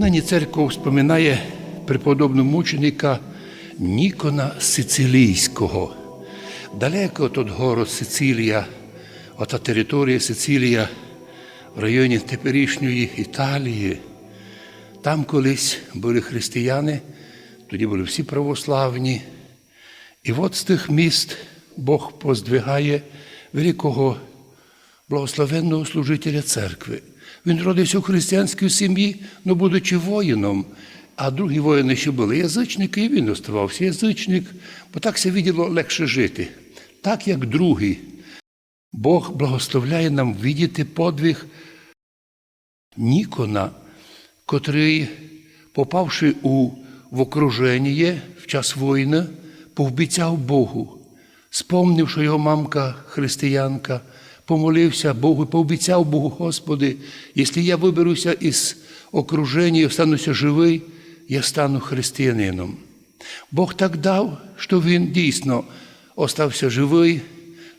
Нині церква вспоминає преподобного мученика Нікона Сицилійського. Далеко від город Сицилія, ота територія Сицилія в районі теперішньої Італії. Там колись були християни, тоді були всі православні. І от з тих міст Бог поздвигає великого благословенного служителя церкви. Він родився у християнській сім'ї, але будучи воїном, а другі воїни ще були язичники, і він оставався язичник, бо так се виділо легше жити. Так як другий. Бог благословляє нам видіти подвиг Нікона, котрий, попавши у в окруження в час війни, повбіцяв Богу, спомнив, його мамка християнка, помолився Богу, пообіцяв Богу, Господи, якщо я виберуся із окруження і остануся живий, я стану християнином. Бог так дав, що він дійсно остався живий,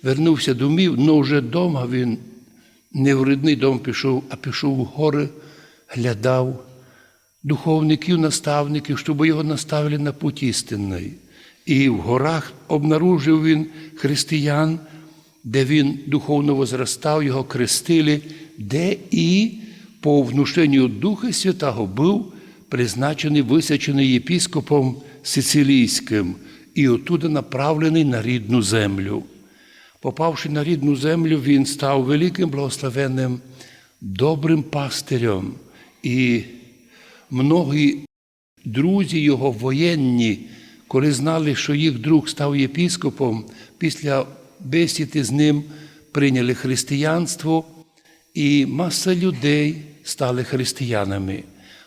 вернувся домів, але вже вдома він не в рідний дом пішов, а пішов у гори, глядав духовників, наставників, щоб його наставили на путь істинний. І в горах обнаружив він християн, де він духовно возростав, його крестили, де і по внушенню Духа Святого був призначений, висячений єпіскопом Сицилійським і отуда направлений на рідну землю. Попавши на рідну землю, він став великим благословенним, добрим пастирем. І многі друзі його воєнні, коли знали, що їх друг став єпіскопом, після бесіди з ним прийняли християнство, і маса людей стали християнами.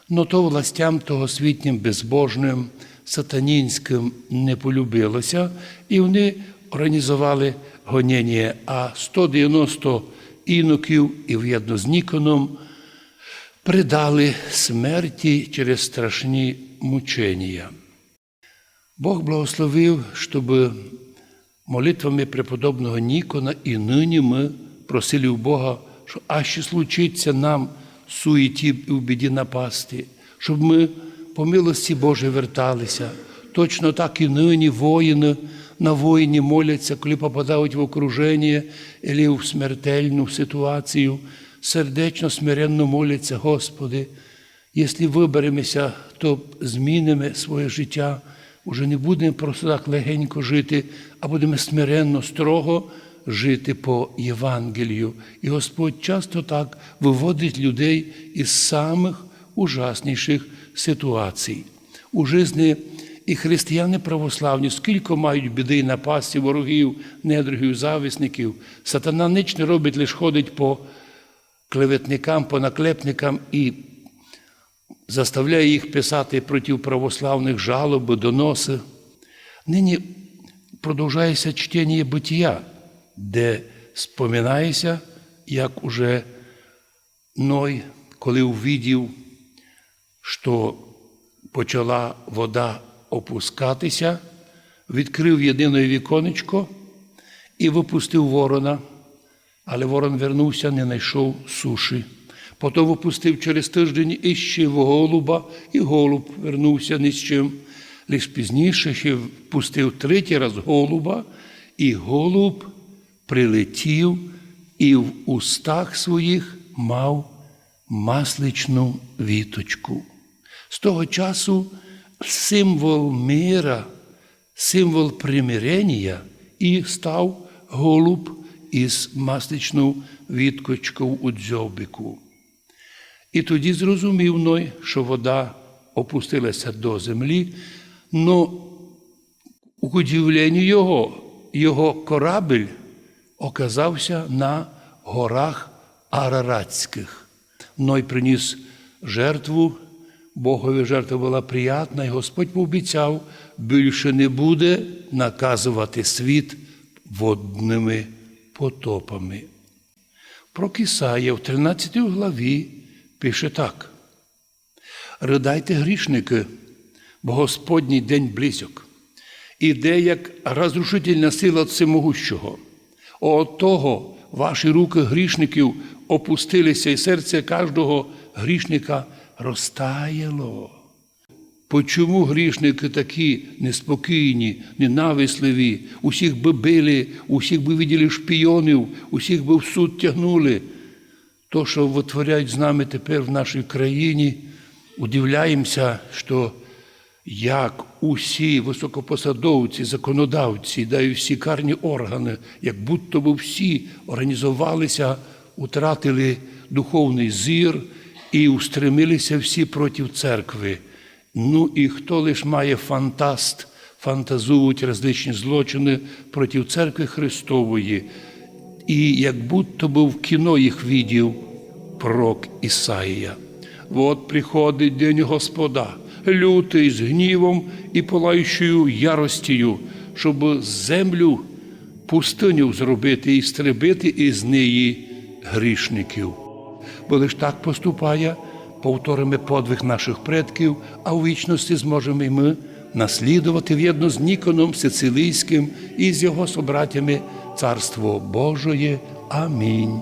Но то властям того світнім безбожним, сатанінським не полюбилося, і вони організували гонення, а 190 іноків і в'єдно з Ніконом предали смерті через страшні мучення. Бог благословив, щоб молитвами преподобного Нікона і нині ми просили у Бога, що а що случиться нам суеті і в біді напасти, щоб ми по милості Божій верталися. Точно так і нині воїни на воїні моляться, коли попадають в окруження або в смертельну ситуацію, сердечно, смиренно моляться, Господи, якщо виберемося, то змінимо своє життя, уже не будемо просто так легенько жити, а будемо смиренно, строго жити по Євангелію. І Господь часто так виводить людей із самих ужасніших ситуацій. У житті і християни православні, скільки мають біди і напасті, ворогів, недругів, зависників, сатана ніч не робить, лише ходить по клеветникам, по наклепникам і заставляє їх писати проти православних жалоби, доноси. Нині продовжується чтення битія, де споминається, як уже Ной, коли увидів, що почала вода опускатися, відкрив єдине віконечко і випустив ворона, але ворон вернувся, не знайшов суші. Потім випустив через тиждень іще голуба, і голуб вернувся ні з чим. Лиш пізніше ще впустив третій раз голуба, і голуб прилетів і в устах своїх мав масличну віточку. З того часу символ мира, символ примирення і став голуб із масличною віткочкою у дзьобику. І тоді зрозумів Ной, що вода опустилася до землі, но у удивленню його, його корабель оказався на горах Араратських. Ной приніс жертву, Богові жертва була приятна, і Господь пообіцяв, більше не буде наказувати світ водними потопами. Про Кисая в 13 главі пише так: Ридайте грішники, бо Господній день близьок, іде як розрушительна сила всемогущого. От того ваші руки грішників опустилися, і серце кожного грішника розтаяло. Почому грішники такі неспокійні, ненависливі, усіх би били, усіх би виділи шпійонів, усіх би в суд тягнули? То, що витворяють з нами тепер в нашій країні, удивляємося, що як усі високопосадовці, законодавці, да і всі карні органи, як будто би всі організувалися, утратили духовний зір і устремилися всі проти церкви. Ну і хто лиш має фантаст, фантазують различні злочини проти церкви Христової, і як будто би в кіно їх видів пророк Ісаїя. От приходить день Господа, лютий з гнівом і палаючою яростію, щоб землю пустиню зробити і стрибити із неї грішників. Бо лиш так поступає, повторимо подвиг наших предків, а у вічності зможемо і ми наслідувати в'єдно з Ніконом Сицилійським і з його собратями Царство Божоє. Амінь.